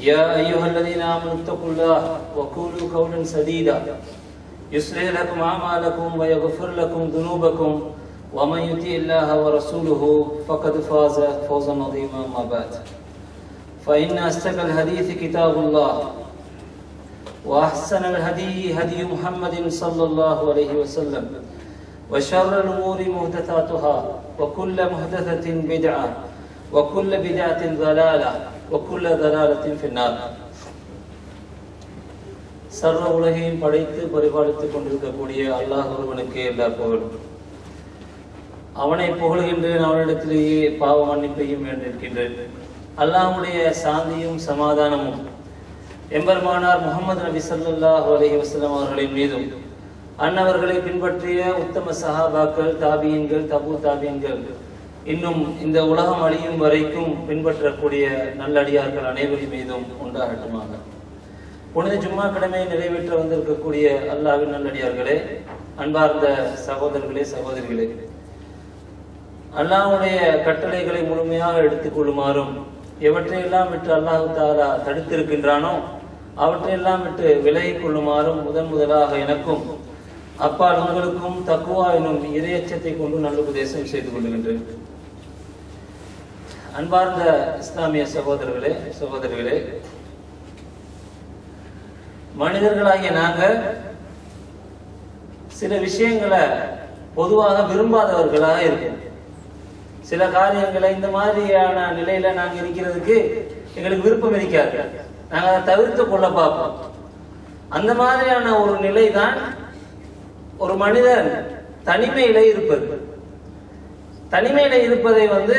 يا أيها الذين آمنوا اتقوا الله وقولوا قولا سديدا. يصلح لكم أعمالكم ويغفر لكم ذنوبكم. ومن يطع الله ورسوله فقد فاز فوزا عظيما ما بعد. فإن أصدق الحديث كتاب الله وأحسن الهدي هدي محمد صلى الله عليه وسلم وشر الأمور محدثاتها وكل محدثة بدعة وكل بدعة ضلالة ஒக்குள்ள தலாலத்தின் பின்னார் சர்வ உலகையும் படைத்து பரிபாலித்துக் கொண்டிருக்கக்கூடிய அல்லாஹ் ஒருவனுக்கே எல்லா புகழும் அவனை புகழ்கின்றேன் அவனிடத்திலேயே பாவ மன்னிப்பையும் வேண்டியிருக்கின்றேன். அல்லாஹுடைய சாந்தியும் சமாதானமும் எம்பெருமானார் முகமது நபி சல்லாஹு அலஹி வசலம் அவர்களின் மீதும் அன்னவர்களை பின்பற்றிய உத்தம சஹாபாக்கள் தாபியன்கள் தபு தாபியன்கள் இன்னும் இந்த உலகம் அழியும் வரைக்கும் பின்பற்றக்கூடிய நல்லடியார்கள் அனைவரின் மீதும் உண்டாகட்டுமாக. புனித ஜும்மா கடமையை நிறைவேற்ற வந்திருக்கக்கூடிய அல்லாவின் நல்லடியார்களே அன்பார்ந்த சகோதரர்களே சகோதரிகளே. அல்லாஹுடைய கட்டளைகளை முழுமையாக எடுத்துக்கொள்ளுமாறும் எவற்றையெல்லாம் விட்டு அல்லாஹு தாலா தடுத்திருக்கின்றானோ அவற்றையெல்லாம் விட்டு விலகிக் கொள்ளுமாறும் முதன் முதலாக எனக்கும் அப்பால் உங்களுக்கும் தக்குவா எனும் இரையச்சத்தை கொண்டு நல்ல உபதேசம் செய்து கொள்கின்றேன். அன்பார்ந்த இஸ்லாமிய சகோதரர்களே சகோதரிகளே மனிதர்களாகிய நாங்க சில விஷயங்களை பொதுவாக விரும்பாதவர்களாக இருக்கோம் சில காரியங்களை இந்த மாதிரியான நிலையில நாங்க இருக்கிறதுக்கு எங்களுக்கு விருப்பம் இருக்காது. நாங்க அதை தவிர்த்து கொள்ள பார்ப்போம். அந்த மாதிரியான ஒரு நிலை தான் ஒரு மனிதன் தனிமையில இருப்பது. தனிமையில இருப்பதை வந்து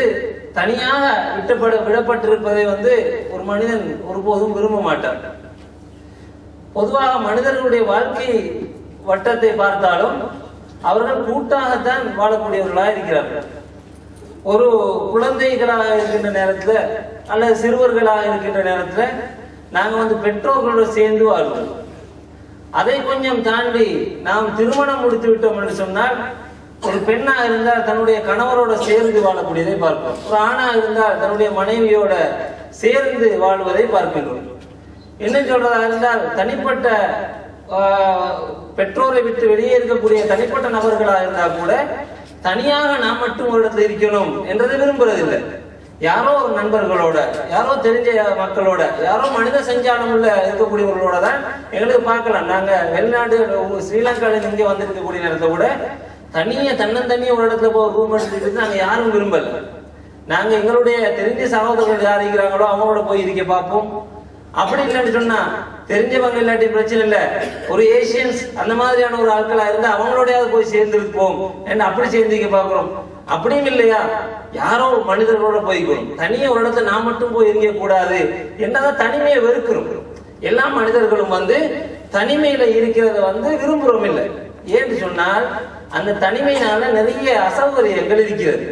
தனியாக விட்டப்பட விடப்பட்டிருப்பதை வந்து ஒரு மனிதன் ஒருபோதும் விரும்ப மாட்டான். பொதுவாக மனிதர்களுடைய வாழ்க்கை வட்டத்தை பார்த்தாலும் அவர்கள் கூட்டாகத்தான் வாழக்கூடியவர்களாக இருக்கிறார்கள். ஒரு குழந்தைகளாக இருக்கின்ற நேரத்தில் அல்லது சிறுவர்களாக இருக்கின்ற நேரத்தில் நாங்கள் வந்து பெற்றோர்களோடு சேர்ந்து வாழ்வோம். அதை கொஞ்சம் தாண்டி நாம் திருமணம் முடித்து விட்டோம் என்று சொன்னால் ஒரு பெண்ணா இருந்தால் தன்னுடைய கணவரோட சேர்ந்து வாழக்கூடியதை பார்ப்போம். ஒரு ஆணா இருந்தால் தன்னுடைய மனைவியோட சேர்ந்து வாழ்வதை பார்க்கின்றோம். என்ன சொல்றதா இருந்தால் தனிப்பட்ட பெற்றோரை விட்டு வெளியே இருக்கக்கூடிய தனிப்பட்ட நபர்களா இருந்தா கூட தனியாக நாம் மட்டும் ஒரு இடத்துல இருக்கணும் என்றதை விரும்புறதில்லை. யாரோ ஒரு நண்பர்களோட யாரோ தெரிஞ்ச மக்களோட யாரோ மனித சஞ்சாரம் உள்ள இருக்கக்கூடியவர்களோட தான் எங்களுக்கு பார்க்கலாம். நாங்க வெளிநாடு ஸ்ரீலங்கால இங்கே வந்திருக்கக்கூடிய நேரத்தை கூட தனியா தன்னந்தனியே ஒரு இடத்துல போய் ரூம் எடுத்துக்கிட்டு நாங்க யாரும் விரும்பல. நாங்க எங்களுடைய தெரிஞ்ச சகோதரர்கள் யார் இருக்கிறாங்களோ அவங்களோட போய் இருக்க பார்ப்போம். அப்படி இல்லைன்னு சொன்னா தெரிஞ்சவங்க இல்லாட்டி பிரச்சனை இல்ல. ஒரு ஏசியன்ஸ் அந்த மாதிரியான ஒரு ஆட்களா இருந்தா அவங்களோடயாவது போய் சேர்ந்துருப்போம். என்ன அப்படி சேர்ந்துக்க பாக்குறோம் அப்படியும் இல்லையா? யாரோ ஒரு மனிதர்களோட போய்க்கணும் தனியே ஒரு இடத்துல நான் மட்டும் போய் இருக்க கூடாது. என்னதான் தனிமையை வெறுக்கிறோம். எல்லா மனிதர்களும் வந்து தனிமையில இருக்கிறத வந்து விரும்புறோம் இல்லை. ஏன்னு சொன்னால் அந்த தனிமையினால நிறைய அசௌகரியங்கள் இருக்கிறது.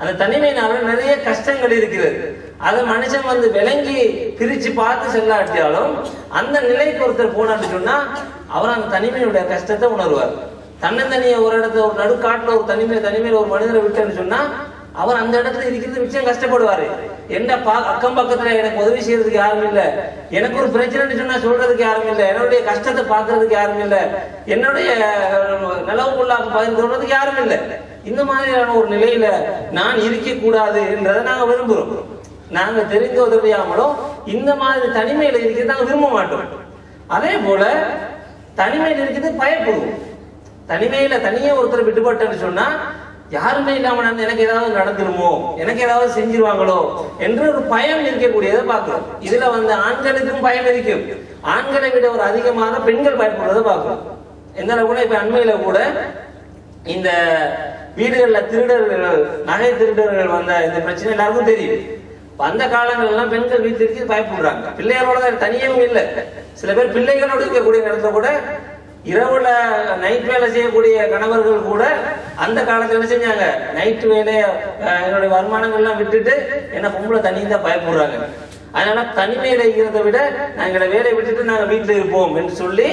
அந்த தனிமையினால நிறைய கஷ்டங்கள் இருக்கிறது. அதை மனுஷன் வந்து விளங்கி பிரிச்சு பார்த்து செல்லாட்டியாலும் அந்த நிலைக்கு ஒருத்தர் போனான்னு சொன்னா அவர் அந்த தனிமையுடைய கஷ்டத்தை உணர்வார். தன்னந்தனிய ஒரு இடத்துல ஒரு நடுக்காட்டுல ஒரு தனிமை தனிமையில ஒரு மனிதரை விட்டேன்னு சொன்னா அவர் அந்த இடத்துல இருக்கிறது மிச்சம் கஷ்டப்படுவாரு. என்ன பா அக்கம் பக்கத்துல எனக்கு உதவி செய்யறதுக்கு யாரும் இல்ல. எனக்கு ஒரு பிரச்சனைன்னு சொன்னா சொல்றதுக்கு யாரும் இல்ல. என்னுடைய கஷ்டத்தை பாக்குறதுக்கு யாரும் இல்ல. என்னுடைய நிலவுக்குள்ளாக பகிர்ந்து கொள்றதுக்கு யாரும் இல்ல. இந்த மாதிரியான ஒரு நிலையில நான் இருக்க கூடாது என்றதை நாங்க விரும்புறோம். நாங்க தெரிஞ்ச உதவியாமலும் இந்த மாதிரி தனிமையில இருக்கிறது நாங்க விரும்ப மாட்டோம். அதே போல தனிமையில் இருக்கிறது பயப்படுவோம். தனிமையில தனியே ஒருத்தர் விட்டுப்பட்டேன்னு சொன்னா யாருமே இல்லாம நான் எனக்கு ஏதாவது நடந்துருமோ எனக்கு ஏதாவது செஞ்சிருவாங்களோ? என்று ஒரு பயம் இருக்கக்கூடியதை பார்க்கிறோம். இதுல வந்து ஆண்களுக்கும் பயம் இருக்கும். ஆண்களை விட ஒரு அதிகமாக பெண்கள் பயப்படுறதை பார்க்கிறோம். எந்த கூட இப்ப அண்மையில கூட இந்த வீடுகள்ல திருடர்கள் நகை திருடர்கள் வந்த இந்த பிரச்சனை எல்லாருக்கும் தெரியும். இப்ப அந்த காலங்கள் எல்லாம் பெண்கள் வீட்டிற்கு பயப்படுறாங்க. பிள்ளைகளோட தனியும் இல்லை. சில பேர் பிள்ளைகளோடு இருக்கக்கூடிய நேரத்தில் கூட இரவுல நைட் வேலை செய்யக்கூடிய கணவர்கள் கூட அந்த காலத்துல என்ன செஞ்சாங்க? நைட் வேலைய என்னுடைய வருமானங்கள் எல்லாம் விட்டுட்டு என்ன பொம்பளை தனியும் தான் பயப்படுறாங்க. அதனால தனிமையில இருக்கிறத விட நாங்கள வேலையை விட்டுட்டு நாங்க வீட்டுல இருப்போம் என்று சொல்லி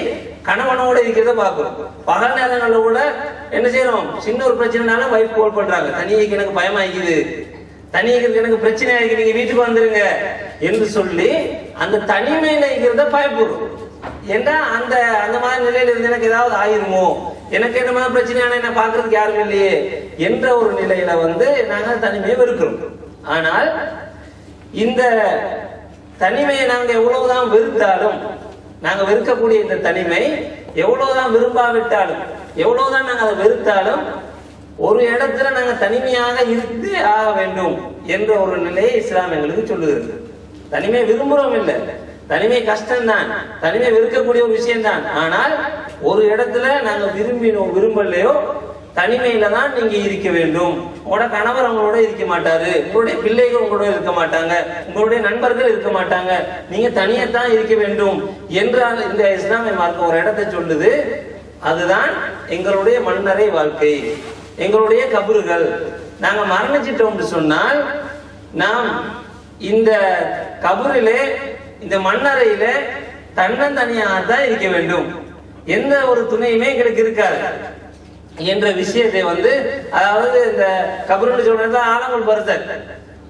கணவனோட இருக்கிறத பாக்குறோம் பகல் நேரங்கள்ல கூட என்ன செய்யறோம்? சின்ன ஒரு பிரச்சனைனாலும் வைஃப் கோல் பண்றாங்க. தனிக்கு எனக்கு பயமாயிக்குது. தனிக்கு எனக்கு பிரச்சனை ஆயிருக்கு. நீங்க வீட்டுக்கு வந்துருங்க என்று சொல்லி அந்த தனிமையில இருக்கிறத பயப்படுறோம். ஏன்னா அந்த அந்த மாதிரி நிலையில இருந்து எனக்கு ஏதாவது ஆயிருமோ? எனக்கு என்ன மாதிரி பிரச்சனையான என்ன பாக்குறதுக்கு யாரும் இல்லையே என்ற ஒரு நிலையில வந்து நாங்க தனிமையை வெறுக்கிறோம். ஆனால் இந்த தனிமையை நாங்க எவ்வளவுதான் வெறுத்தாலும் நாங்க வெறுக்கக்கூடிய இந்த தனிமை எவ்வளவுதான் விரும்பாவிட்டாலும் எவ்வளவுதான் நாங்க அதை வெறுத்தாலும் ஒரு இடத்துல நாங்க தனிமையாக இருந்து ஆக வேண்டும் என்ற ஒரு நிலையை இஸ்லாம் எங்களுக்கு சொல்லுகிறது. தனிமை விரும்புறோம் இல்லை. தனிமை கஷ்டம்தான். தனிமை வெறுக்கக்கூடிய ஒரு விஷயம்தான். ஆனால் ஒரு இடத்துல நாங்க விரும்பினோம் விரும்பலையோ தனிமையில தான் நீங்க இருக்க வேண்டும். உங்களோட கணவர் அவங்களோட இருக்க மாட்டாரு. உங்களுடைய பிள்ளைகள் உங்களோட இருக்க மாட்டாங்க. உங்களுடைய நண்பர்கள் இருக்க மாட்டாங்க. நீங்க தனியத்தான் இருக்க வேண்டும் என்றால் இந்த இஸ்லாமிய மார்க்க ஒரு இடத்தை சொல்லுது. அதுதான் எங்களுடைய மன்னரை வாழ்க்கை. எங்களுடைய கபறுகள் நாங்க மரணிச்சிட்டோம்னு சொன்னால் நாம் இந்த கபரிலே இந்த மண்ணறையில தன்னந்தனியாக தான் இருக்க வேண்டும். எந்த ஒரு துணையுமே எங்களுக்கு இருக்காது. என்ற விஷயத்தை வந்து அதாவது இந்த கபருன்னு சொல்றது ஆலங்குள் பருத்தர்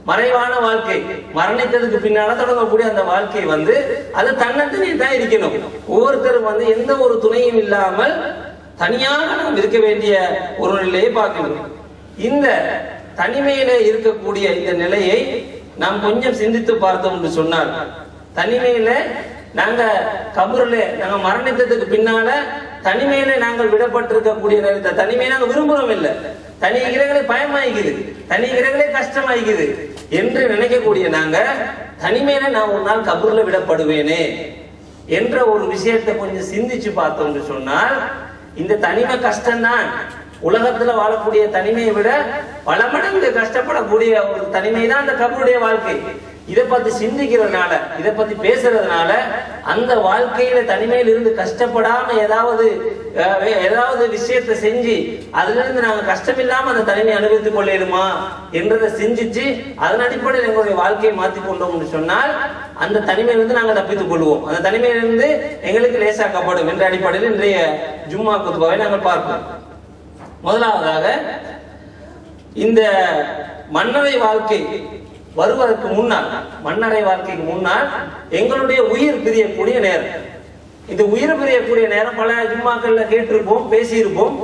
மறைவான வாழ்க்கை. மரணித்ததுக்கு பின்னால தொடங்கக்கூடிய அந்த வாழ்க்கை வந்து அது தன்னந்தனியே தான் இருக்கணும். ஒவ்வொருத்தரும் வந்து எந்த ஒரு துணையும் இல்லாமல் தனியாக நாம் இருக்க வேண்டிய ஒரு நிலையை பார்க்கணும். இந்த தனிமையில இருக்கக்கூடிய இந்த நிலையை நாம் கொஞ்சம் சிந்தித்து பார்த்தோம் என்று சொன்னால் தனிமையில நாங்க கபூர்ல நாங்க மரணித்ததுக்கு பின்னால தனிமையில நாங்கள் விடப்பட்டிருக்கக்கூடிய நேரத்தை தனிமையை நாங்க விரும்புறோம் இல்ல. தனி கிரகங்களே பயமாயிக்குது. தனி கிரகங்களே கஷ்டமாயிக்குது என்று நினைக்கக்கூடிய நாங்க தனிமையில நான் ஒரு நாள் கபூர்ல விடப்படுவேனே என்ற ஒரு விஷயத்தை கொஞ்சம் சிந்திச்சு பார்த்தோம்னு சொன்னால் இந்த தனிமை கஷ்டம்தான். உலகத்துல வாழக்கூடிய தனிமையை விட பல மடங்கு கஷ்டப்படக்கூடிய ஒரு தனிமை தான் அந்த கபருடைய வாழ்க்கை. இதை பத்தி சிந்திக்கிறதுனால இதை பத்தி பேசுறதுனால அந்த வாழ்க்கையில தனிமையில் இருந்து கஷ்டப்படாம ஏதாவது ஏதாவது விஷயத்தை செஞ்சு அதுல இருந்து நாங்க கஷ்டம் இல்லாம அந்த தனிமையை அனுபவித்துக் கொள்ளிடுமா என்றதை சிந்திச்சு அதன் அடிப்படையில் எங்களுடைய வாழ்க்கையை மாத்தி கொண்டோம்னு சொன்னால் அந்த தனிமையிலிருந்து நாங்கள் தப்பித்துக் கொள்வோம். அந்த தனிமையிலிருந்து எங்களுக்கு லேசாக்கப்படும் என்ற அடிப்படையில் இன்றைய ஜும்மா குத்துபாவை நாங்கள் பார்ப்போம். முதலாவதாக இந்த மன்னரை வாழ்க்கை வருவதற்கு முன்னால் மன்னரை வாழ்க்கைக்கு முன்னால் எங்களுடைய உயிர் பிரியக்கூடிய நேரம். இந்த உயிர் பிரியக்கூடிய நேரம் பல ஜும்மாக்கள்ல கேட்டிருப்போம் பேசியிருப்போம்.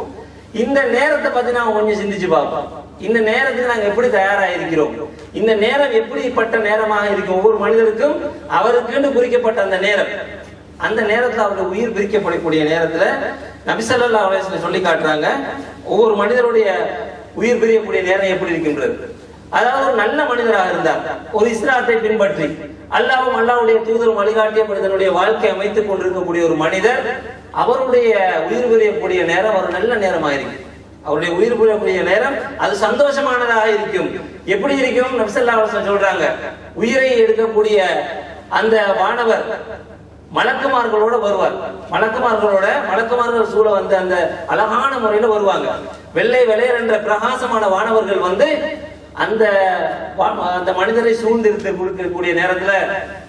இந்த நேரத்தை பத்தி நாம கொஞ்சம் சிந்திச்சு பார்ப்போம். இந்த நேரத்துக்கு நாங்க எப்படி தயாராயிருக்கிறோம்? இந்த நேரம் எப்படிப்பட்ட நேரமாக இருக்கும்? ஒவ்வொரு மனிதருக்கும் அவருக்குன்னு குறிக்கப்பட்ட அந்த நேரம். அந்த நேரத்துல அவருடைய உயிர் பிரிக்கப்படக்கூடிய நேரத்துல நபிசல்லா சொல்லி காட்டுறாங்க ஒவ்வொரு மனிதருடைய உயிர் பிரியக்கூடிய நேரம் எப்படி இருக்கின்றது? அதாவது ஒரு நல்ல மனிதராக இருந்தார். ஒரு இஸ்லாத்தை பின்பற்றி அல்லாவும் அல்லாவுடைய தூதரும் வழிகாட்டிய மனிதனுடைய வாழ்க்கை அமைத்துக் கொண்டிருக்கக்கூடிய ஒரு மனிதர் அவருடைய உயிர் புரியக்கூடிய நேரம் ஒரு நல்ல நேரமாக ஆயிருக்கு அவருடைய உயிர் புரியக்கூடிய நேரம் அது சந்தோஷமானதாக இருக்கும். எப்படி இருக்கும்? நபிசல்லா சொல்றாங்க உயிரை எடுக்கக்கூடிய அந்த வானவர் மலக்குமார்களோட வருவார். மலக்குமார்களோட மலக்குமார்கள் சூழ வந்து அந்த அழகான முறையில வருவாங்க. வெள்ளை வெள்ளையர் என்ற பிரகாசமான வானவர்கள் வந்து அந்த அந்த மனிதரை சூழ்ந்து கொடுக்கக்கூடிய நேரத்துல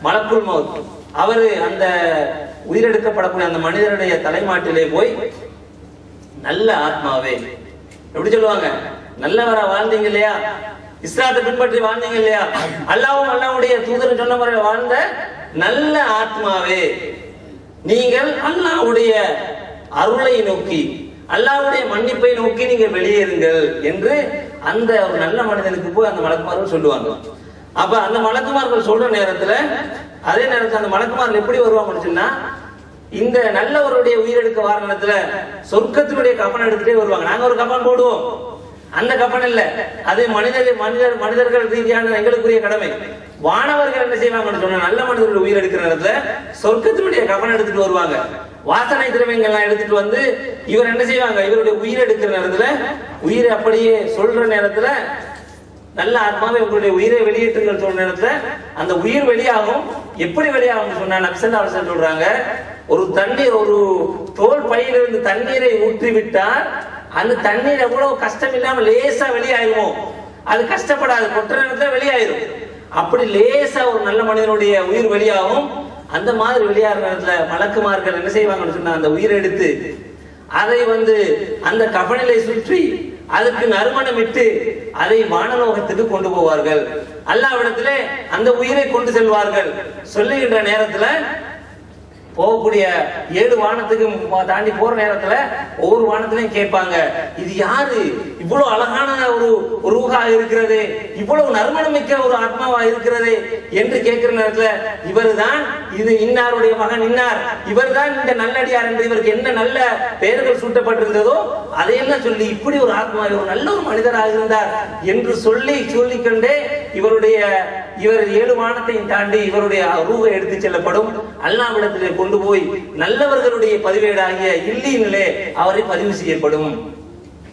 மலக்குள் மவுத். அவரு அந்த உயிரெடுக்கப்படக்கூடிய அந்த மனிதனுடைய தலைமாட்டிலே போய் நல்ல ஆத்மாவே. எப்படி சொல்லுவாங்க? நல்லவரா வாழ்ந்தீங்க இல்லையா? இஸ்லாத்தை பின்பற்றி வாழ்ந்தீங்க இல்லையா? அல்லாவும் அல்லாவுடைய தூதர் சொன்ன முறையில் வாழ்ந்த நல்ல ஆத்மாவே. நீங்கள் அல்லாவுடைய அருளை நோக்கி அல்லாவுடைய மன்னிப்பை நோக்கி நீங்க வெளியேறுங்கள் என்று அந்த ஒரு நல்ல மனிதனுக்கு போய் அந்த மலக்குமார்கள் சொல்லுவாங்க. அப்ப அந்த மலக்குமார்கள் சொல்ற நேரத்துல அதே நேரத்தில் அந்த மலக்குமார்கள் எப்படி வருவாங்கன்னு சொன்னா இந்த நல்லவருடைய உயிரெடுக்க வாரணத்துல சொர்க்கத்தினுடைய கப்பன் எடுத்துட்டே வருவாங்க. நாங்க ஒரு கப்பன் போடுவோம். அந்த கப்பன் இல்ல. அது மனிதர் மனிதர் மனிதர்கள் ரீதியான எங்களுக்குரிய கடமை. வானவர்கள் என்ன செய்வாங்கன்னு சொன்னா நல்ல மனிதர்கள் உயிர் எடுக்கிற நேரத்துல சொர்க்கத்தினுடைய கப்பன் எடுத்துட்டு வருவாங்க. வாசனை திரவியங்கள்லாம் எடுத்துட்டு வந்து இவர் என்ன செய்வாங்க? இவருடைய உயிர் எடுக்கிற நேரத்துல உயிரை அப்படியே சொல்ற நேரத்துல நல்ல ஆத்மாவை உங்களுடைய உயிரை வெளியேற்றுங்கள் சொல்ற நேரத்துல அந்த உயிர் வெளியாகும். எப்படி வெளியாகும் சொன்னா நக்சல் அவசரம் சொல்றாங்க ஒரு தண்ணீர் ஒரு தோல் பையிலிருந்து தண்ணீரை ஊற்றி விட்டால் அந்த தண்ணீர் எவ்வளவு கஷ்டம் இல்லாம லேசா வெளியாயிருமோ? அது கஷ்டப்படாது கொட்டுற நேரத்துல வெளியாயிரும். அப்படி லேசா ஒரு நல்ல மனிதனுடைய உயிர் வெளியாகும். அந்த மாதிரி விளையாடுறதுல மலக்குமார்கள் என்ன செய்வாங்கன்னு சொன்னா அந்த உயிர் எடுத்து அதை வந்து அந்த கபனிலை சுற்றி அதுக்கு நறுமணம் இட்டு அதை வானலோகத்துக்கு கொண்டு போவார்கள். அல்லாவிடத்திலே அந்த உயிரை கொண்டு செல்வார்கள். சொல்லுகின்ற நேரத்துல போகக்கூடிய ஏழு வானத்துக்கு தாண்டி போற நேரத்துல ஒவ்வொரு வானத்திலையும் கேட்பாங்க இது யாரு? இவ்வளவு அழகான ஒரு ரூகா இருக்கிறது இவ்வளவு நறுமணமிக்க ஒரு ஆத்மாவா இருக்கிறது என்று கேட்கிற நேரத்துல இவர்தான் இது இன்னாருடைய மகன் இன்னார். இவர்தான் இந்த நல்லடியார் என்று இவருக்கு என்ன நல்ல பெயர்கள் சூட்டப்பட்டிருந்ததோ அதையெல்லாம் சொல்லி இப்படி ஒரு ஆத்மா இவர் நல்ல ஒரு மனிதராக இருந்தார் என்று சொல்லி சொல்லிக்கொண்டே இவருடைய இவர் ஏழு வானத்தையும் தாண்டி இவருடைய ரூகை எடுத்து செல்லப்படும். அல்லாவிடத்திலே கொண்டு போய் நல்லவர்களுடைய பதிவேடாகிய இல்லியினிலே அவரை பதிவு செய்யப்படும்.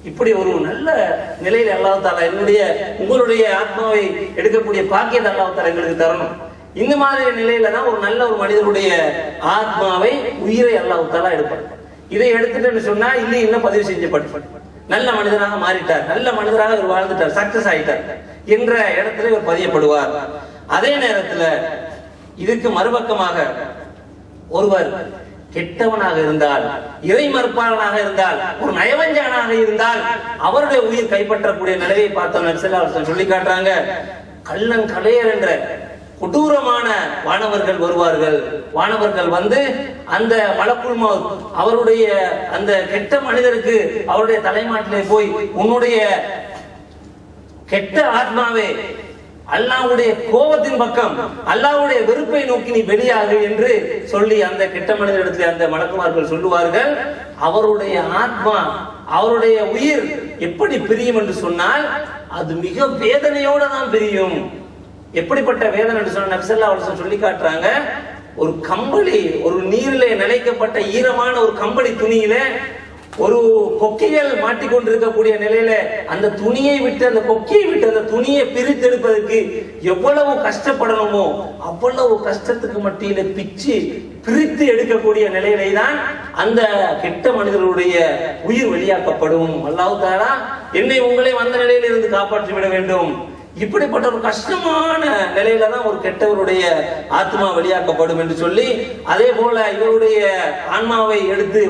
இப்படி ஒரு நல்ல நிலையில் அல்லாஹ் என்னுடைய உங்களுடைய ஆத்மாவை எடுக்கக்கூடிய பாக்கியத்தை அல்லாஹ் எங்களுக்கு தரணும். இந்த மாதிரி நிலையில தான் ஒரு நல்ல ஒரு மனிதனுடைய ஆத்மாவை உயிரை அல்லாவுத்தாலா எடுப்பார் இதை எடுத்துட்டு சொன்னா இல்லை இன்னும் பதிவு செஞ்சப்பட்டு? நல்ல மனிதனாக மாறிட்டார். நல்ல மனிதராக இவர் வாழ்ந்துட்டார். சக்சஸ் ஆயிட்டார். என்ற இடத்துல இவர் பதியப்படுவார். அதே நேரத்துல இதுக்கு மறுபக்கமாக ஒருவர் கெட்டவனாக இருந்தால் இறை மறுப்பாளனாக இருந்தால் ஒரு நயவஞ்சானாக இருந்தால் அவருடைய உயிர் கைப்பற்றக்கூடிய நிலையை பார்த்தோம். நபிசல்லா சொல்லி காட்டுறாங்க. கள்ளன் கலையர் என்ற கொடூரமான வானவர்கள் வருவார்கள். வானவர்கள் வந்து அந்த மலக்குள் அவருடைய அந்த கெட்ட மனிதருக்கு அவருடைய தலைமாட்டிலே போய் உன்னுடைய கெட்ட ஆத்மாவே அல்லாஹ்வுடைய கோபத்தின் பக்கம் அல்லாவுடைய வெறுப்பை நோக்கி நீ வெளியாகு என்று சொல்லி அந்த கெட்ட மனிதனிடத்தில் அந்த மலக்குமார்கள் சொல்லுவார்கள். அவருடைய ஆத்மா அவருடைய உயிர் எப்படி பிரியும் என்று சொன்னால் அது மிக வேதனையோட தான் பிரியும். எப்படிப்பட்ட வேதனை என்று சொன்ன நபிசல்லா சொல்லி காட்டுறாங்க ஒரு கம்பளி ஒரு நீரிலே நினைக்கப்பட்ட ஈரமான ஒரு கம்பளி துணியில ஒரு கொக்கிகள் மாட்டிக்கொண்டிருக்கக்கூடிய நிலையில அந்த துணியை விட்டு அந்த கொக்கியை விட்டு அந்த துணியை பிரித்தெடுப்பதற்கு எவ்வளவு கஷ்டப்படணுமோ அவ்வளவு கஷ்டத்துக்கு மத்தியில பிச்சு பிரித்து எடுக்கக்கூடிய நிலையிலே தான் அந்த கெட்ட மனிதர்களுடைய உயிர் வெளியாக்கப்படும். அல்லாவுத்தாரா என்னை உங்களை வந்த நிலையிலிருந்து காப்பாற்றி விட வேண்டும். இப்படிப்பட்ட ஒரு கஷ்டமான நிலையில தான் ஒரு கெட்டவருடைய ஆத்மா வெளியாக்கப்படும் என்று சொல்லி அதே போல இவருடைய ஆன்மாவை எடுத்து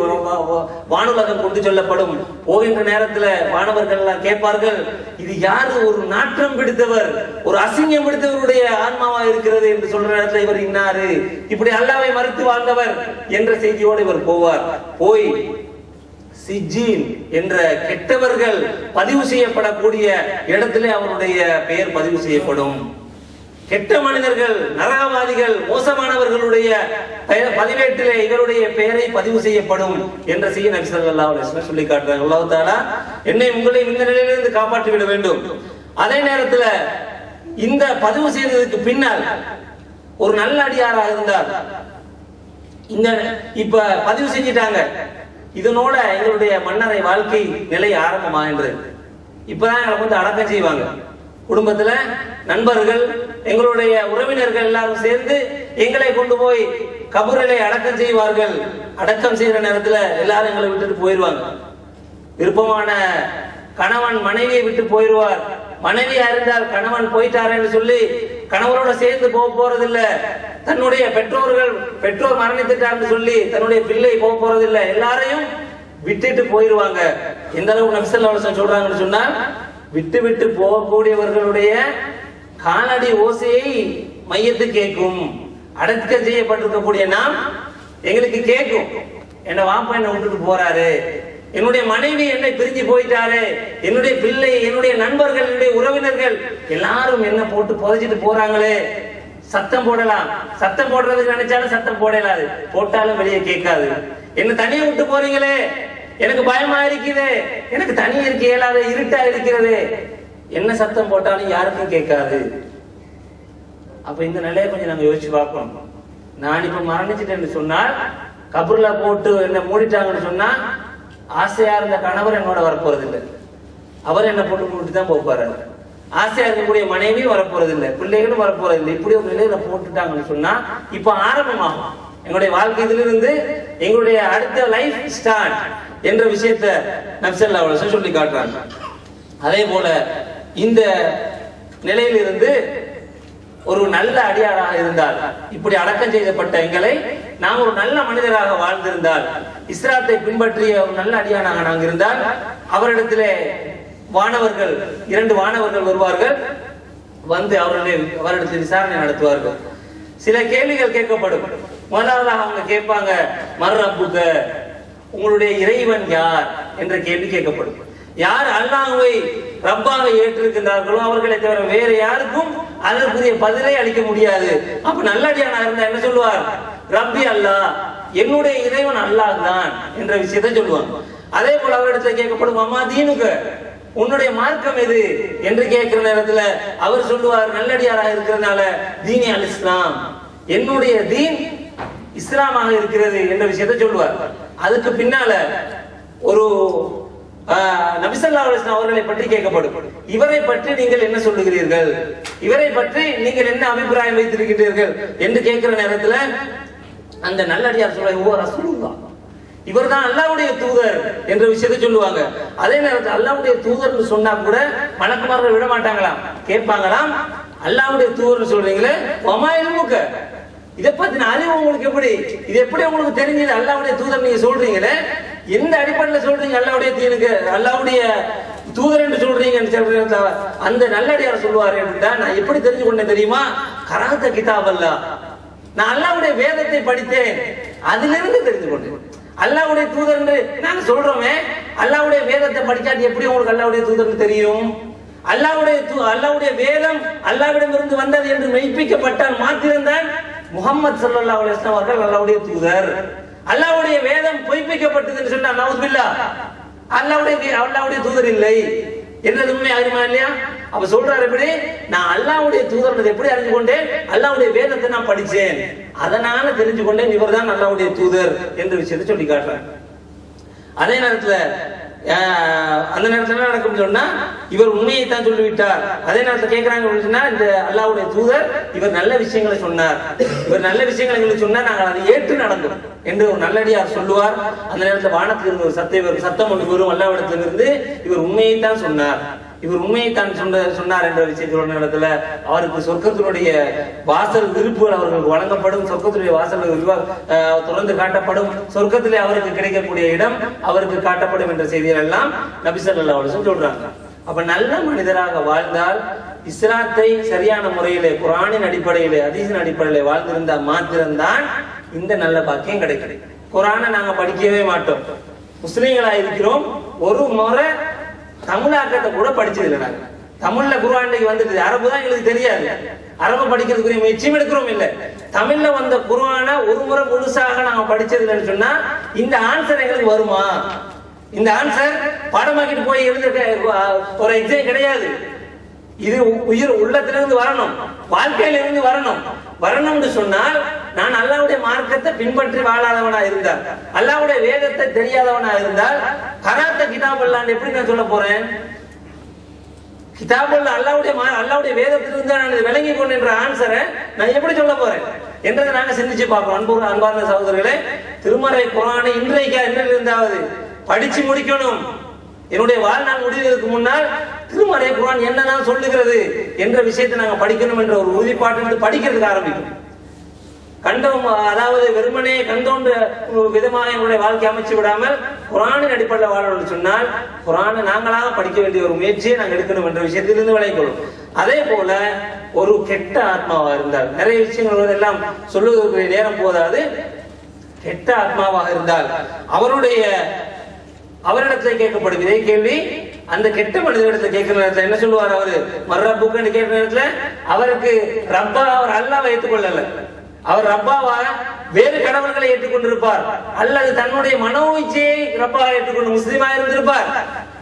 வானுலகம் கொண்டு செல்லப்படும். போகின்ற நேரத்துல மாணவர்கள் எல்லாம் கேட்பார்கள் இது யாரு ஒரு நாற்றம் பிடித்தவர் ஒரு அசிங்கம் பிடித்தவருடைய ஆன்மாவா இருக்கிறது என்று சொல்ற நேரத்துல இவர் இன்னாரு? இப்படி அல்லாவை மறுத்து வாழ்ந்தவர் என்ற செய்தியோடு இவர் போவார். போய் சிஜீன் என்ற கெட்டவர்கள் பதிவு செய்யப்படக்கூடிய இடத்திலே அவருடைய பெயர் பதிவு செய்யப்படும். கெட்ட மனிதர்கள் நரகவாதிகள் மோசமானவர்களுடைய பதிவேட்டிலே இவருடைய பெயரை பதிவு செய்யப்படும் என்ற செய்ய நபி ஸல்லல்லாஹு சொல்லி காட்டுறாங்க அல்லாஹ் என்னை உங்களை இந்த நிலையிலிருந்து காப்பாற்றி விட வேண்டும். அதே நேரத்துல இந்த பதிவு செய்ததுக்கு பின்னால் ஒரு நல்ல அடியாராக இருந்தார். இந்த இப்ப பதிவு செஞ்சிட்டாங்க. இதனோட எங்களுடைய மன்னரை வாழ்க்கை நிலை ஆரம்பமாகின்றது இப்பதான் எங்களை வந்து அடக்கம் செய்வாங்க. குடும்பத்துல நண்பர்கள் எங்களுடைய உறவினர்கள் எல்லாரும் சேர்ந்து எங்களை கொண்டு போய் கபூரிலே அடக்கம் செய்வார்கள். அடக்கம் செய்யற நேரத்துல எல்லாரும் எங்களை விட்டுட்டு போயிருவாங்க. விருப்பமான கணவன் மனைவியை விட்டு போயிடுவார் மனைவி அறிந்தால் கணவன் போயிட்டாருன்னு சொல்லி கணவரோட சேர்ந்து போக போறதில்லை. தன்னுடைய பெற்றோர்கள் பெற்றோர் மரணித்துட்டார்னு சொல்லி தன்னுடைய பிள்ளை போக போறதில்ல. எல்லாரையும் விட்டுட்டு போயிருவாங்க. எந்த அளவுக்கு நபிசல்லா அவசரம் சொல்றாங்கன்னு சொன்னா விட்டு விட்டு போகக்கூடியவர்களுடைய காலடி ஓசையை மையத்து கேட்கும். அடக்க செய்யப்பட்டிருக்கக்கூடிய நாம் எங்களுக்கு கேட்கும். என்ன வாப்பா என்ன விட்டுட்டு போறாரு? என்னுடைய மனைவி என்னை பிரிஞ்சு போயிட்டாரு. என்னுடைய பிள்ளை என்னுடைய நண்பர்கள் என்னுடைய உறவினர்கள் எல்லாரும் என்ன போட்டு புதைச்சிட்டு போறாங்களே. சத்தம் போடலாம். சத்தம் போடுறதுக்கு நினைச்சாலும் சத்தம் போடலாது. போட்டாலும் வெளியே கேட்காது. என்ன தனியா விட்டு போறீங்களே? எனக்கு பயமா இருக்குது. எனக்கு தனியா இருக்க இயலாத இருட்டா இருக்கிறது. என்ன சத்தம் போட்டாலும் யாருக்கும் கேட்காது. அப்ப இந்த நிலையை கொஞ்சம் நாங்க யோசிச்சு பார்க்கணும். நான் இப்ப மரணிச்சிட்டேன்னு சொன்னால் கபூர்ல போட்டு என்ன மூடிட்டாங்கன்னு சொன்னா ஆசையா இருந்த கணவர் என்னோட வரப்போறது இல்லை அவர் என்ன போட்டு மூடிட்டு தான் போப்பாரு ஆசையா இருக்கக்கூடிய மனைவி வரப்போறது இல்லை பிள்ளைகளும் வரப்போறது இல்லை இப்படி ஒரு நிலையில போட்டுட்டாங்கன்னு சொன்னா இப்ப ஆரம்பமாகும். எங்களுடைய வாழ்க்கையிலிருந்து எங்களுடைய அடுத்த லைஃப் ஸ்டார்ட் என்ற விஷயத்த நப்சல்லா அவ்வளவு சொல்லி காட்டுறாங்க. அதே போல இந்த நிலையிலிருந்து ஒரு நல்ல அடியாராக இருந்தால் இப்படி அடக்கம் செய்யப்பட்ட எங்களை நாம் ஒரு நல்ல மனிதராக வாழ்ந்திருந்தால் இஸ்ராத்தை பின்பற்றிய ஒரு நல்ல அடியானாக நாங்கள் இருந்தால் அவரிடத்திலே வானவர்கள் இரண்டு வானவர்கள் வருவார்கள். வந்து அவருடைய அவரிடத்தில் விசாரணை நடத்துவார்கள். சில கேள்விகள் கேட்கப்படும். முதலாவதாக அவங்க கேட்பாங்க மர்ரப்புக உங்களுடைய இறைவன் யார்? என்ற கேள்வி கேட்கப்படும். யார் அல்லாஹுவை ரப்பாக ஏற்றிருக்கின்றார்களோ அவர்களை தவிர வேற யாருக்கும் அதற்குரிய பதிலை அளிக்க முடியாது. அப்ப நல்லடியானா இருந்தா என்ன சொல்லுவார்? ரப்பி அல்லாஹ் என்னுடைய இறைவன் அல்லாஹ் தான் என்ற விஷயத்தை சொல்லுவாங்க. அதே போல அவரிடத்துல கேட்கப்படும் அம்மா தீனுக்கு உன்னுடைய மார்க்கம் எது? என்று கேட்கிற நேரத்துல அவர் சொல்லுவார் நல்லடியாராக இருக்கிறதுனால தீனி அல் இஸ்லாம். என்னுடைய தீன் இஸ்லாமாக இருக்கிறது என்ற விஷயத்தை சொல்லுவார். அதுக்கு பின்னால ஒரு நபிசல்லா அலிஸ்லாம் அவர்களை பற்றி கேட்கப்படும். இவரை பற்றி நீங்கள் என்ன சொல்லுகிறீர்கள்? இவரை பற்றி நீங்கள் என்ன அபிப்பிராயம் வைத்திருக்கிறீர்கள் என்று கேட்கிற நேரத்துல அந்த நல்லடியார் சொல்ல ஓ ரசூலுல்லாஹ். இவர் தான் அல்லாவுடைய தூதர் என்ற விஷயத்தை சொல்லுவாங்க. அதே நேரத்தில் அல்லாவுடைய தூதர்னு சொன்னா கூட மலக்குமார்கள் விட மாட்டாங்களாம். கேட்பாங்களாம் அல்லாவுடைய தூதர்னு சொல்றீங்களே ஒமா இருமுக்க இதை பத்தின அறிவு உங்களுக்கு எப்படி? இது எப்படி உங்களுக்கு தெரிஞ்சது? அல்லாவுடைய தூதர் நீங்க சொல்றீங்களே எந்த அடிப்படையில் சொல்றீங்க அல்லாவுடைய தீனுக்கு? அல்லாவுடைய தூதர் என்று சொல்றீங்கன்னு சொல்றீங்க. அந்த நல்லடியார் சொல்லுவார் என்றா நான் எப்படி தெரிஞ்சு கொண்டேன் தெரியுமா? கராத்த கிதாப் அல்லா நான் அல்லாவுடைய வேதத்தை படித்தேன். அதிலிருந்து தெரிந்து கொண்டேன். அல்லாவுடைய தூதர் என்று நாங்க சொல்றோமே. அல்லாவுடைய வேதத்தை படிக்காட்டி எப்படி உங்களுக்கு அல்லாவுடைய தூதர்னு தெரியும்? அல்லாவுடைய தூ- அல்லாவுடைய வேதம் அல்லாவிடமிருந்து வந்தது என்று மெய்ப்பிக்கப்பட்டால் மாத்திருந்தான் முகமது சல்லா அலைஹி அவர்கள் அல்லாவுடைய தூதர். அல்லாவுடைய வேதம் பொய்ப்பிக்கப்பட்டது என்று சொன்னால் நவுதுபில்லா அல்லாவுடைய அல்லாவுடைய தூதர் இல்லை. என்னது உண்மை அறிமா இல்லையா? அப்ப சொல்றாரு எப்படி? நான் அல்லாவுடைய தூதர் எப்படி அறிஞ்சு கொண்டேன்? அல்லாவுடைய வேதத்தை நான் படிச்சேன். அதனால தெரிஞ்சு கொண்டேன் இவர்தான் அல்லாவுடைய தூதர் என்ற விஷயத்தை சொல்லி காட்டுறேன் அதே நேரத்துல அந்த நேரத்துல என்ன நடக்கும் சொன்னா இவர் உண்மையை தான் சொல்லிவிட்டார். அதே நேரத்துல கேட்கிறாங்க அப்படின்னு சொன்னா இந்த அல்லாவுடைய தூதர் இவர் நல்ல விஷயங்களை சொன்னார். இவர் நல்ல விஷயங்களை எங்களுக்கு சொன்னா நாங்கள் அதை ஏற்று நடந்தோம் என்று ஒரு நல்லடியார் சொல்லுவார். அந்த நேரத்துல வானத்தில் இருந்து ஒரு சத்தம் சத்தம் ஒன்று வரும் அல்லாவிடத்திலிருந்து இவர் உண்மையை தான் சொன்னார். இவர் உண்மையை தான் சொன்ன சொன்னார் என்ற விஷயத்தோட நேரத்துல அவருக்கு சொர்க்கத்தினுடைய வாசல் விருப்புகள் அவர்களுக்கு வழங்கப்படும் சொர்க்கத்தினுடைய வாசல் விரிவா- ஆஹ் காட்டப்படும் சொர்க்கத்திலே அவருக்கு கிடைக்கக்கூடிய இடம் அவருக்கு காட்டப்படும் என்ற செய்திகள் எல்லாம் நபிசல்லா சொல்றாங்க. அப்ப நல்ல மனிதராக வாழ்ந்தால் இஸ்லாத்தை சரியான முறையிலே குரானின் அடிப்படையிலே அதீசின் அடிப்படையிலே வாழ்ந்திருந்தா மாத்திரம்தான் இந்த நல்ல பாக்கியம் கிடைக்கும். குரானை நாங்க படிக்கவே மாட்டோம். முஸ்லீம்களா இருக்கிறோம் ஒரு முறை தமிழாக்கத்தை கூட படிச்சது இல்லை நாங்க தமிழ்ல குர்ஆன்லைக்கு வந்துட்டு அரபு தான் எங்களுக்கு தெரியாது. அரபு படிக்கிறதுக்குரிய முயற்சியும் எடுக்கிறோம் இல்ல. தமிழ்ல வந்த குருவான ஒரு முறை முழுசாக நாங்க படிச்சது இல்லைன்னு சொன்னா இந்த ஆன்சர் எங்களுக்கு வருமா? இந்த ஆன்சர் பாடமாக்கிட்டு போய் எழுத ஒரு எக்ஸாம் கிடையாது. இது உயிர் உள்ளத்திலிருந்து வரணும். வாழ்க்கையில இருந்து வரணும். வரணும்னு சொன்னால் நான் அல்லாவுடைய மார்க்கத்தை பின்பற்றி வாழாதவனா இருந்தால் அல்லாவுடைய வேதத்தை தெரியாதவனா இருந்தால் கராத்த கிதாபுல்லான்னு எப்படி நான் சொல்ல போறேன்? கிதாபுல்ல அல்லாவுடைய மா- அல்லாவுடைய வேதத்திலிருந்து நான் விளங்கி கொண்டேன்ற ஆன்சரை நான் எப்படி சொல்ல போறேன்? என்றதை நாங்க சிந்திச்சு பார்ப்போம். அன்பு அன்பார்ந்த சகோதரர்களே திருமறை குரானை இன்றைக்கு இருந்தாவது? படிச்சு முடிக்கணும். என்னுடைய வாழ்நாள் முடிவதற்கு முன்னால் திருமறை குரான் என்னதான் சொல்லுகிறது என்ற விஷயத்தை நாங்க படிக்கணும் என்ற ஒரு உறுதிப்பாட்டு படிக்கிறதுக்கு ஆரம்பிக்கும் கண்டம் அதாவது வெறுமனே கண்டோன்ற விதமாக எங்களுடைய வாழ்க்கை அமைச்சு விடாமல் குரானின் அடிப்படையில் வாழணும்னு சொன்னால் குரானை நாங்களாக படிக்க வேண்டிய ஒரு முயற்சியை நாங்கள் எடுக்கணும் என்ற விஷயத்திலிருந்து விளைக்கொள்ளும் அதே போல ஒரு கெட்ட ஆத்மாவா இருந்தால் நிறைய விஷயங்கள் எல்லாம் சொல்லுவதற்கு நேரம் போதாது. கெட்ட ஆத்மாவாக இருந்தால் அவருடைய அவரிடத்தில் கேட்கப்படும் இதே கேள்வி அந்த கெட்ட மனிதரிடத்துல கேட்கிற நேரத்தில் என்ன சொல்லுவார் அவரு? மர்ரா புக்குன்னு கேட்கிற நேரத்தில் அவருக்கு ரப்பா அவர் அல்லா வைத்துக் கொள்ளல அவர் ரப்பாவா வேறு கடவுள்களை ஏற்றுக்கொண்டிருப்பார். அல்லது தன்னுடைய மனோ இச்சையை ரப்பா ஏற்றுக்கொண்டு முஸ்லீமா இருந்திருப்பார்.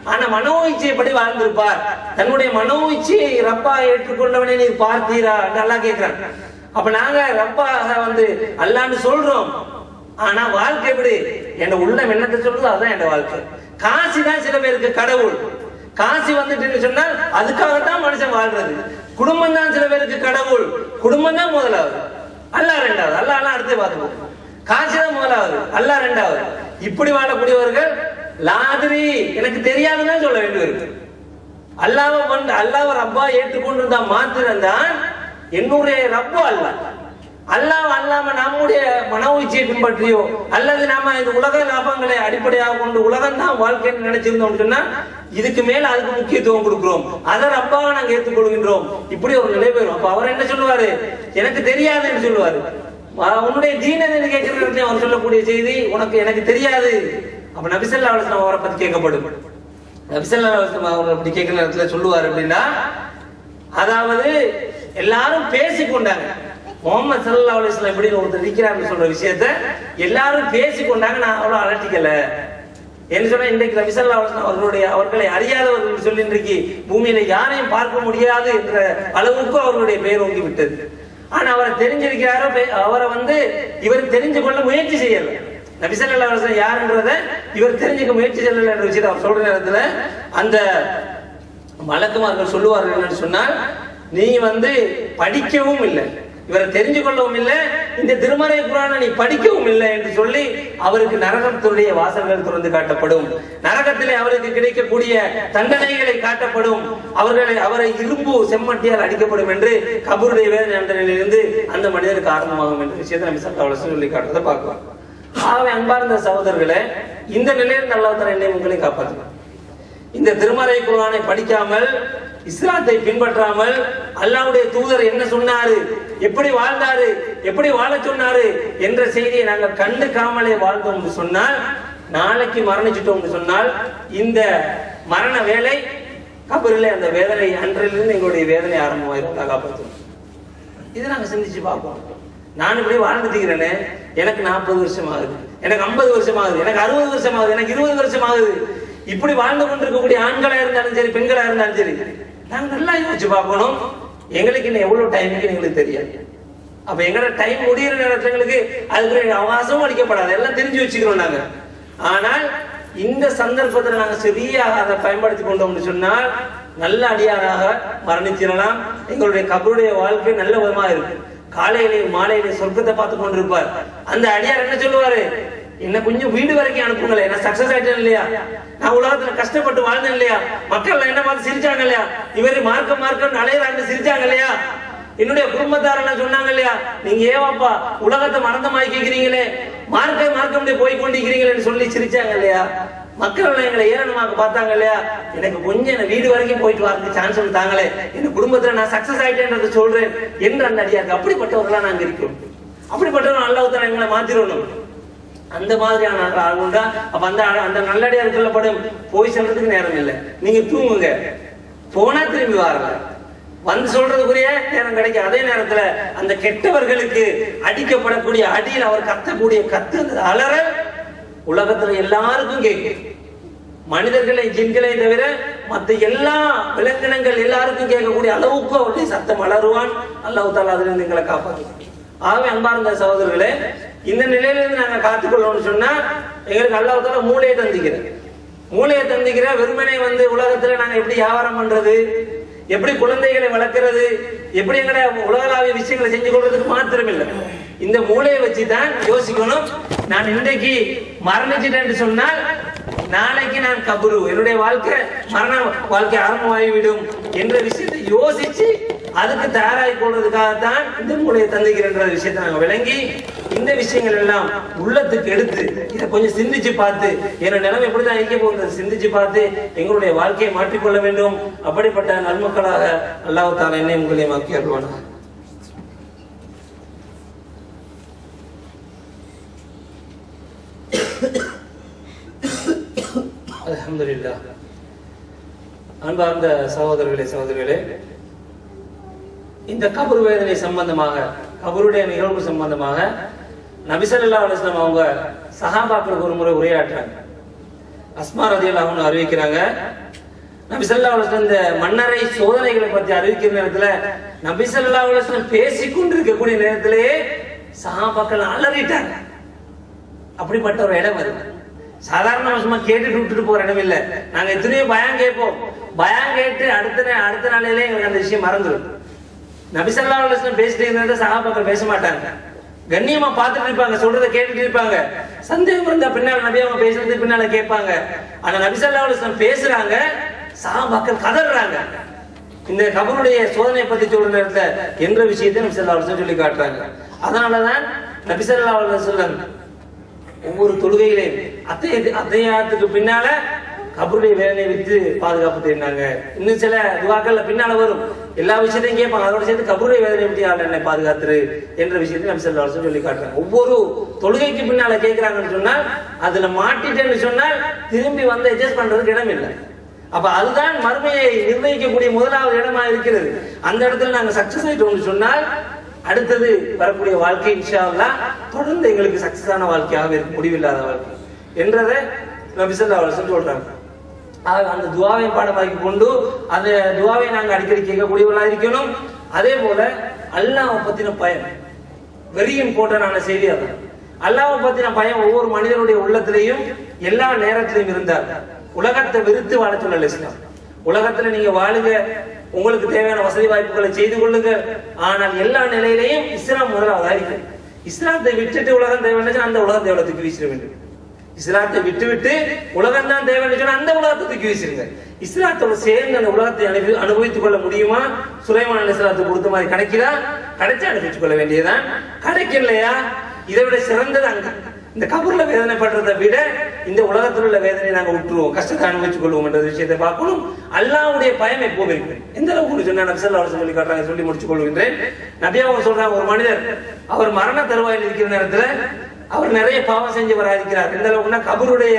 ஆனா மனோ இச்சைப்படி வாழ்ந்திருப்பார். தன்னுடைய மனோ இச்சையை ரப்பா ஏற்றுக்கொண்டவனை நீ பார்த்தீரா நல்லா கேட்கிறான். அப்ப நாங்க ரப்பாக வந்து அல்லான்னு சொல்றோம். ஆனா வாழ்க்கை எப்படி? என் உள்ளம் என்னத்தை சொல்றதோ அதுதான் என் வாழ்க்கை. காசி தான் சில பேருக்கு கடவுள். காசி வந்துட்டுன்னு சொன்னால் அதுக்காகத்தான் மனுஷன் வாழ்றது. குடும்பம் தான் சில பேருக்கு கடவுள். குடும்பம் தான் முதலாவது. ரெண்டாவது அல்லாஹ் எல்லாம் அடுத்து பார்த்துக்கோ. காசு தான் முதலாவது அல்லாஹ் ரெண்டாவது இப்படி வாழக்கூடியவர்கள் லாதிரி எனக்கு தெரியாதுன்னு சொல்ல வேண்டியிருக்கு அல்லாவை வந்து அல்லாஹ் ரப்பா ஏற்றுக்கொண்டிருந்தா மாத்திரம்தான் என்னுடைய ரப்போ அல்லாஹ் அல்லாஹ் அல்லாம நம்முடைய மன உச்சியை பின்பற்றியோ அல்லது நாம இது உலக லாபங்களை அடிப்படையாக கொண்டு உலகம் தான் வாழ்க்கைன்னு நினைச்சிருந்தோம் சொன்னா இதுக்கு மேல அதுக்கு முக்கியத்துவம் கொடுக்கிறோம். அதை ரப்பாக நாங்க ஏற்றுக்கொள்கின்றோம். இப்படி ஒரு நிலை பெறும் அப்ப அவர் என்ன சொல்லுவாரு? எனக்கு தெரியாதுன்னு சொல்லுவாரு. உன்னுடைய தீனன்னு கேட்கிற அவர் சொல்லக்கூடிய செய்தி உனக்கு எனக்கு தெரியாது. அப்ப நபிசல்லா அலுவலம் அவரை பத்தி கேட்கப்படும். நபிசல்லா அலுவலம் அவர் அப்படி கேட்கிற நேரத்துல சொல்லுவார் அப்படின்னா அதாவது எல்லாரும் பேசிக்கொண்டாங்க. முகமது சல்லா அலிஸ்லாம் எப்படின்னு ஒருத்தர் இருக்கிறாருன்னு சொல்ற விஷயத்த எல்லாரும் பேசிக் கொண்டாங்க நான் அவ்வளவு அலட்டிக்கல. என்ன சொன்னா இன்றைக்கு நபிசல்லா அலுவலம் அவர்களுடைய அவர்களை அறியாதவர்கள் சொல்லி இன்றைக்கு பூமியில யாரையும் பார்க்க முடியாது என்ற அளவுக்கு அவர்களுடைய பெயர் ஓங்கி விட்டது ஆனா அவரை தெரிஞ்சிருக்கிறாரோ அவரை வந்து இவர் தெரிஞ்சு கொள்ள முயற்சி செய்யல. நபிசல்லா அலுவலம் யாருன்றத இவர் தெரிஞ்சுக்க முயற்சி செய்யல என்ற விஷயத்தை அவர் சொல்ற நேரத்துல அந்த மலக்குமார்கள் சொல்லுவார்கள் என்னன்னு சொன்னால் நீ வந்து படிக்கவும் இல்லை. இவரை தெரிஞ்சு கொள்ளவும் இல்லை. இந்த திருமறை குரானை நீ படிக்கவும் இல்லை என்று சொல்லி அவருக்கு நரகத்துடைய வாசல்கள் திறந்து காட்டப்படும். நரகத்திலே அவருக்கு கிடைக்கக்கூடிய தண்டனைகளை காட்டப்படும். அவர்களை அவரை இரும்பு செம்மட்டியால் அடிக்கப்படும் என்று கபருடைய வேதனை தண்டனையிலிருந்து அந்த மனிதருக்கு ஆரம்பமாகும் என்ற விஷயத்தை நம்ம சட்ட சொல்லி காட்டுறதை பார்க்கலாம். ஆகவே அன்பார்ந்த சகோதரர்களே இந்த நிலையில் நல்லவத்தர என்னை உங்களை காப்பாற்றலாம் இந்த திருமறை குரானை படிக்காமல் இஸ்லாத்தை பின்பற்றாமல் அல்லாவுடைய தூதர் என்ன சொன்னாரு? எப்படி வாழ்ந்தாரு? எப்படி வாழ சொன்னாரு? என்ற செய்தியை நாங்கள் கண்டுக்காமலே வாழ்ந்தோம் என்று சொன்னால் நாளைக்கு மரணிச்சிட்டோம் என்று சொன்னால் இந்த மரண வேலை கபரில் அந்த வேதனை அன்றிலிருந்து எங்களுடைய வேதனை ஆரம்பமாயிருந்தா காப்பாற்றும் இதை நாங்க சிந்திச்சு பார்ப்போம். நான் இப்படி வாழ்ந்துட்டீங்கிறேனே எனக்கு நாற்பது வருஷம் ஆகுது எனக்கு ஐம்பது வருஷம் ஆகுது எனக்கு அறுபது வருஷம் ஆகுது எனக்கு இருபது வருஷம் ஆகுது இப்படி வாழ்ந்து கொண்டிருக்கக்கூடிய ஆண்களா இருந்தாலும் சரி பெண்களா இருந்தாலும் சரி நாங்க நல்லா யோசிச்சு பார்க்கணும். எங்களுக்கு இன்னும் எவ்வளவு டைமுக்கு எங்களுக்கு தெரியாது. அப்ப எங்களோட டைம் முடியிற நேரத்துல எங்களுக்கு அதுக்கு அவகாசமும் அளிக்கப்படாது. எல்லாம் தெரிஞ்சு வச்சுக்கிறோம் நாங்க. ஆனால் இந்த சந்தர்ப்பத்தில் நாங்க சரியாக அதை பயன்படுத்தி கொண்டோம்னு சொன்னால் நல்ல அடியாராக மரணிச்சிடலாம். எங்களுடைய கபருடைய வாழ்க்கை நல்ல விதமா இருக்கு. காலையிலேயும் மாலையிலேயும் சொர்க்கத்தை பார்த்து கொண்டிருப்பார். அந்த அடியார் என்ன சொல்லுவாரு? என்ன கொஞ்சம் வீடு வரைக்கும் அனுப்புங்களேன் நான் சக்சஸ் ஆயிட்டேன் இல்லையா? நான் உலகத்துல கஷ்டப்பட்டு வாழ்ந்தேன் இல்லையா? மக்கள் என்ன பார்த்து சிரிச்சாங்க இல்லையா? இவரு மார்க்க மார்க்கம் அலையறாங்க சிரிச்சாங்க இல்லையா? என்னுடைய குடும்பத்தாரெல்லாம் சொன்னாங்க இல்லையா? நீங்க ஏவாப்பா உலகத்தை மறந்தமாக்கி கேக்குறீங்களே மார்க்க மார்க்கம் போய் கொண்டிருக்கிறீங்களேன்னு சொல்லி சிரிச்சாங்க இல்லையா? மக்கள் எல்லாம் எங்களை ஏளனமாக பார்த்தாங்க இல்லையா? எனக்கு கொஞ்சம் என்ன வீடு வரைக்கும் போயிட்டு வரதுக்கு சான்ஸ் தாங்களே. என் குடும்பத்துல நான் சக்சஸ் ஆயிட்டேன்றதை சொல்றேன். என்று அந்த அடியாருக்கு அப்படிப்பட்டவர்களா நாங்க இருக்கிறோம். அப்படிப்பட்டவங்க அல்லாஹ் எங்களை மாத்திரணும். அந்த மாதிரியான ஆள் தான் அப்ப அந்த அந்த நல்லடியார் சொல்லப்படும் போய் சொல்றதுக்கு நேரம் இல்லை. நீங்க தூங்குங்க. போனா திரும்பி வரல வந்து சொல்றதுக்குரிய நேரம் கிடைக்கும். அதே நேரத்துல அந்த கெட்டவர்களுக்கு அடிக்கப்படக்கூடிய அடியில் அவர் கத்தக்கூடிய கத்து அலற உலகத்துல எல்லாருக்கும் கேட்கும். மனிதர்களை ஜின்களை தவிர மத்த எல்லா விலங்கினங்கள் எல்லாருக்கும் கேட்கக்கூடிய அளவுக்கு அவருடைய சத்தம் அலறுவான். அல்லாஹ் தாலா அதுல இருந்து எங்களை காப்பாற்ற ஆகவே அன்பார்ந்த சகோதரர்களே இந்த நிலையிலிருந்து நாங்கள் காத்துக்கொள்ளணும்னு சொன்னால் எங்களுக்கு அல்லாஹ் மூளையை தந்திக்கிறேன் மூளையை தந்திக்கிற வெறுமனை வந்து உலகத்தில் நாங்கள் எப்படி வியாபாரம் பண்ணுறது எப்படி குழந்தைகளை வளர்க்கறது எப்படி எங்கட உலகளாவிய விஷயங்களை செஞ்சு கொள்றதுக்கு மாத்திரம் இல்லை. இந்த மூளையை வச்சு தான் யோசிக்கணும். நான் இன்றைக்கு மரணிச்சிட்டேன் சொன்னால் நாளைக்கு நான் கபரு. என்னுடைய வாழ்க்கை மரண வாழ்க்கை ஆரம்பமாகிவிடும் என்ற விஷயத்தை யோசிச்சு அதுக்கு தயாராகி கொள்வதற்காகத்தான் இந்த மூலையை தந்திக்கிறன்ற விஷயத்தை நாங்கள் விளங்கி இந்த விஷயங்கள் எல்லாம் உள்ளத்துக்கு எடுத்து இதை கொஞ்சம் சிந்திச்சு பார்த்து என்னோட நிலைமை எப்படிதான் இருக்க போகுது சிந்திச்சு பார்த்து எங்களுடைய வாழ்க்கையை மாற்றிக்கொள்ள வேண்டும். அப்படிப்பட்ட நன்மக்களாக அல்லாஹால என்னை உங்களையும் ஆக்கி அருள்வானாக. அலமதுல்லா அன்பார்ந்த சகோதரர்களே சகோதரிகளே இந்த கபர் வேதனை சம்பந்தமாக கபருடைய நிகழ்வு சம்பந்தமாக நபிசல்லா அலுவலம் அவங்க சஹாபாக்களுக்கு ஒரு முறை உரையாற்றுறாங்க அஸ்மா ரதியல் அவங்க அறிவிக்கிறாங்க நபிசல்லா அலுவலம் இந்த மன்னரை சோதனைகளை பற்றி அறிவிக்கிற நேரத்துல நபிசல்லா அலுவலம் பேசிக் கொண்டிருக்கக்கூடிய நேரத்திலேயே சஹாபாக்கள் அலறிட்டாங்க. அப்படிப்பட்ட ஒரு இடம் அது. சாதாரண சும்மா கேட்டுட்டு விட்டுட்டு போற இடம் இல்ல. நாங்க எத்தனையோ பயம் கேட்போம். பயம் கேட்டு அடுத்த அடுத்த நாளையிலே எங்களுக்கு அந்த விஷயம் மறந்துடும். நபிசல்லா அலுவலம் பேசிட்டு இருந்தா சகாபாக்கள் பேச மாட்டாங்க. கண்ணியமா பார்த்துட்டு இருப்பாங்க சொல்றதை கேட்டுட்டு இருப்பாங்க. சந்தேகம் இருந்தா பின்னால நபி அவங்க பேசுறது பின்னால கேட்பாங்க. ஆனா நபிசல்லா அலுவலம் பேசுறாங்க சகாபாக்கள் கதறாங்க. இந்த கபருடைய சோதனையை பத்தி சொல்ற நேரத்துல என்ற விஷயத்தை நபிசல்லா அலுவலம் சொல்லி காட்டுறாங்க. அதனாலதான் நபிசல்லா அலுவலம் ஒவ்வொரு தொழுகையிலையும் அத்தைய அத்தையாத்துக்கு பின்னால அவருடைய வேதனை வித்து பாதுகாப்பு தேடினாங்க. இன்னும் சில துவாக்கள்ல பின்னால வரும். எல்லா விஷயத்தையும் கேட்பாங்க. அதோட சேர்ந்து கபருடைய வேதனை விட்டு யார் என்னை பாதுகாத்துரு? என்ற விஷயத்தை நம்ம செல்ல வருஷம் சொல்லி காட்டுறாங்க. ஒவ்வொரு தொழுகைக்கு பின்னால கேட்கிறாங்கன்னு சொன்னால் அதுல மாட்டிட்டேன்னு சொன்னால் திரும்பி வந்து அட்ஜஸ்ட் பண்றதுக்கு இடம் இல்லை. அப்ப அதுதான் மறுமையை நிர்ணயிக்கக்கூடிய முதலாவது இடமா இருக்கிறது. அந்த இடத்துல நாங்க சக்சஸ் ஆயிட்டோம்னு சொன்னால் அடுத்தது வரக்கூடிய வாழ்க்கை இன்ஷா தொடர்ந்து எங்களுக்கு சக்சஸ் ஆன வாழ்க்கையாக இருக்கும் முடிவில்லாத வாழ்க்கை. என்றதை நபிசல்லா சொல்றாங்க. அந்த துவாவை பாடமாக்கி கொண்டு அந்த துவாவை நாங்க அடிக்கடி கேட்கக்கூடியவர்களாக இருக்கணும். அதே போல அல்லாவை பத்தின பயம் வெரி இம்பார்ட்டன்டான செய்தி அது. அல்லாவை பத்தின பயம் ஒவ்வொரு மனிதனுடைய உள்ளத்திலையும் எல்லா நேரத்திலையும் இருந்தார் உலகத்தை வெறுத்து வாழ சொல்லல இஸ்லாம். உலகத்துல நீங்க வாழுங்க. உங்களுக்கு தேவையான வசதி வாய்ப்புகளை செய்து கொள்ளுங்க. ஆனால் எல்லா நிலையிலையும் இஸ்லாம் முதலாவதாக இருக்கு இஸ்லாத்தை விட்டுட்டு உலகம் தேவை அந்த உலகம் தேவலத்துக்கு வீசிட வேண்டும்? இஸ்லாத்தை விட்டுவிட்டு உலகம் தான் தேவைன்னு அந்த உலகத்தை தூக்கி வீசிருங்க. இஸ்லாத்தோட சேர்ந்து அந்த உலகத்தை அனுபவி அனுபவித்துக் கொள்ள முடியுமா? சுலைமான இஸ்லாத்தை கொடுத்த மாதிரி கிடைக்கிறா கிடைச்சா அனுபவித்துக் கொள்ள வேண்டியதுதான். கிடைக்கலையா இதை விட சிறந்தது அங்க. இந்த கபூர்ல வேதனைப்படுறதை விட இந்த உலகத்தில் உள்ள வேதனை நாங்க விட்டுருவோம். கஷ்டத்தை அனுபவிச்சு கொள்வோம் என்ற விஷயத்தை பார்க்கணும். அல்லாவுடைய பயம் எப்பவும் இருக்கு. எந்த அளவுக்கு சொன்னா நபிசல்லா அவர் சொல்லி காட்டுறாங்க சொல்லி முடிச்சு கொள்கின்றேன். நபியா அவர் சொல்றாங்க ஒரு மனிதர் அவர் மரண தருவாயில் இருக்கிற நேரத்துல அவர் நிறைய பாவம் செஞ்சவராக இருக்கிறார் எந்த அளவுக்குன்னா கபருடைய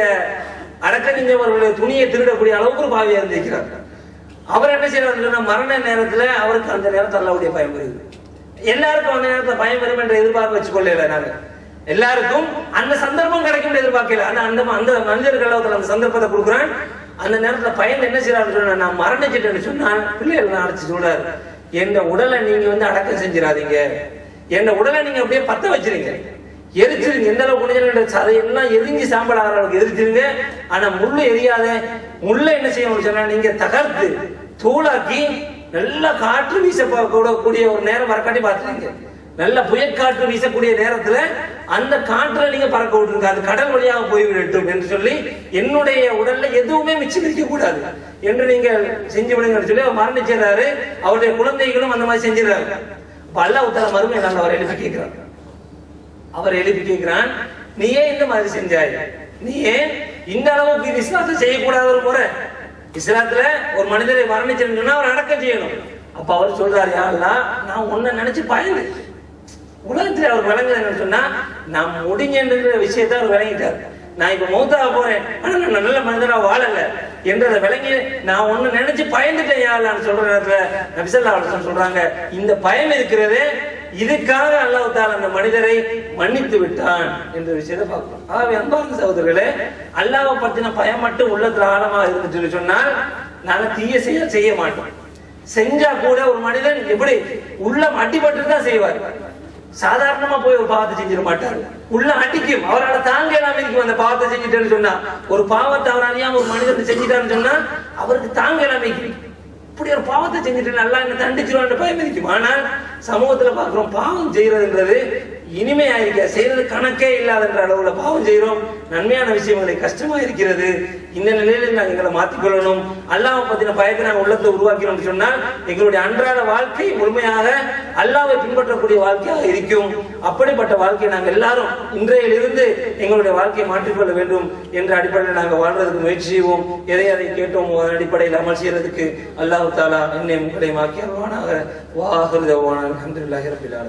அடக்கடிஞ்சவர்களுடைய துணியை திருடக்கூடிய அளவுக்கு ஒரு பாவியா இருந்திருக்கிறார். அவர் என்ன செய்யறாருன்னா மரண நேரத்துல அவருக்கு அந்த நேரத்தில் அல்லாவுடைய பயம் வருது. எல்லாருக்கும் அந்த நேரத்தில் பயம் வரும் என்ற எதிர்பார்ப்பு வச்சுக்கொள்ளல நாங்க. எல்லாருக்கும் அந்த சந்தர்ப்பம் கிடைக்கும் எதிர்பார்க்கல ஆனா அந்த அந்த மனிதர்கள் அளவுக்கு அந்த சந்தர்ப்பத்தை கொடுக்குறான். அந்த நேரத்துல பயன் என்ன செய்யறாரு சொன்னா நான் மரணிச்சிட்டேன்னு சொன்னா பிள்ளைகள் அடைச்சு சொல்றாரு என் உடலை நீங்க வந்து அடக்கம் செஞ்சிடாதீங்க. என் உடலை நீங்க அப்படியே பத்த வச்சிருங்க. எரிச்சிருங்க எந்த அளவுக்கு முடிஞ்ச சதையெல்லாம் எரிஞ்சு சாம்பல் ஆகிற அளவுக்கு எரிச்சிருங்க. ஆனா முள்ளு எரியாத. முள்ள என்ன செய்யணும்னு சொன்னா நீங்க தகர்த்து தூளாக்கி நல்லா காற்று வீச கூடிய ஒரு நேரம் வரக்காட்டி பார்த்துருங்க நல்ல புயற்காற்று வீசக்கூடிய நேரத்துல அந்த காற்றை நீங்க பறக்க விட்டுருங்க. அது கடல் வழியாக போய்விடட்டும் என்று சொல்லி என்னுடைய உடல்ல எதுவுமே மிச்சம் இருக்க கூடாது என்று நீங்க செஞ்சு விடுங்கன்னு சொல்லி அவர் மரணிச்சிடுறாரு. அவருடைய குழந்தைகளும் அந்த மாதிரி செஞ்சிடறாரு அப்ப அல்லாஹ் தஆலா மறுமையை நாங்க எழுப்பி கேட்கிறாங்க அவர் எழுப்பி கேட்கிறான் நீ ஏன் இந்த மாதிரி செஞ்சாய்? நீ ஏன் இந்த அளவுக்கு இது இஸ்லாத்தை செய்யக்கூடாத ஒரு முறை? இஸ்லாத்துல ஒரு மனிதரை மரணிச்சுன்னு அவர் அடக்கம் செய்யணும். அப்ப அவர் சொல்றாரு யாருலாம் நான் உன்னை நினைச்சு பயந்து உலகத்துல அவர் விளங்குறேன்னு சொன்னா நான் முடிஞ்சன்ற விஷயத்த அவர் விளங்கிட்டார். நான் இப்ப மௌத்தாக போறேன். ஆனா நான் நல்ல மனிதனா வாழல. என்றதை விளங்கி நான் ஒண்ணு நினைச்சு பயந்துட்டேன் யாருலான்னு சொல்ற நேரத்துல நபிசல்லா அலுவலம் சொல்றாங்க இந்த பயம் இருக்கிறதே இதுக்காக அல்லாஹ் அந்த மனிதரை மன்னித்து விட்டான் என்ற விஷயத்தை பார்க்கிறோம் ஆகவே அன்பார்ந்த சகோதரர்களே அல்லாஹ்வை பத்தின பயம் மட்டும் உள்ளத்துல ஆழமா இருந்துட்டு சொன்னால் நாங்க தீய செய்ய செய்ய மாட்டோம். செஞ்சா கூட ஒரு மனிதன் எப்படி உள்ளம் அடிபட்டு தான் செய்வார். சாதாரணமா போய் ஒரு பாவத்தை செஞ்சிட மாட்டாரு. உள்ள அடிக்கும். அவரால் தாங்க இல்லாம இருக்கும் அந்த பாவத்தை செஞ்சுட்டேன்னு சொன்னா ஒரு பாவத்தை அவர் அறியாம ஒரு மனிதன் செஞ்சிட்டான்னு சொன்னா அவருக்கு தாங்க இல்லாம இருக்கும் இப்படி ஒரு பாவத்தை செஞ்சுட்டு நல்லா என்ன தண்டிச்சிருவான்னு பயம் இருக்கும் ஆனால் சமூகத்துல பாக்குறோம் பாவம் செய்யறதுன்றது இனிமையா இருக்க செய்யறது கணக்கே இல்லாதன்ற அளவுல பாவம் செய்யறோம் நன்மையான விஷயங்களை கஷ்டமா இருக்கிறது இந்த நிலையில நாங்க எங்களை மாத்திக்கொள்ளணும். அல்லாஹ் பத்தின பயத்தை நாங்க உள்ளத்தை உருவாக்கணும்னு சொன்னால் எங்களுடைய அன்றாட வாழ்க்கை முழுமையாக அல்லாவை பின்பற்றக்கூடிய வாழ்க்கையாக இருக்கும். அப்படிப்பட்ட வாழ்க்கையை நாங்கள் எல்லாரும் இன்றையிலிருந்து எங்களுடைய வாழ்க்கையை மாற்றிக்கொள்ள வேண்டும் என்ற அடிப்படையில் நாங்கள் வாழ்றதுக்கு முயற்சி செய்வோம். எதை அதை கேட்டோம் அதன் அடிப்படையில் அமல் செய்யறதுக்கு அல்லாஹ் தாலா என்னை உங்களை மாக்கி அருவானாக வாஹிருதவான. அல்ஹம்துலில்லாஹி ரபில்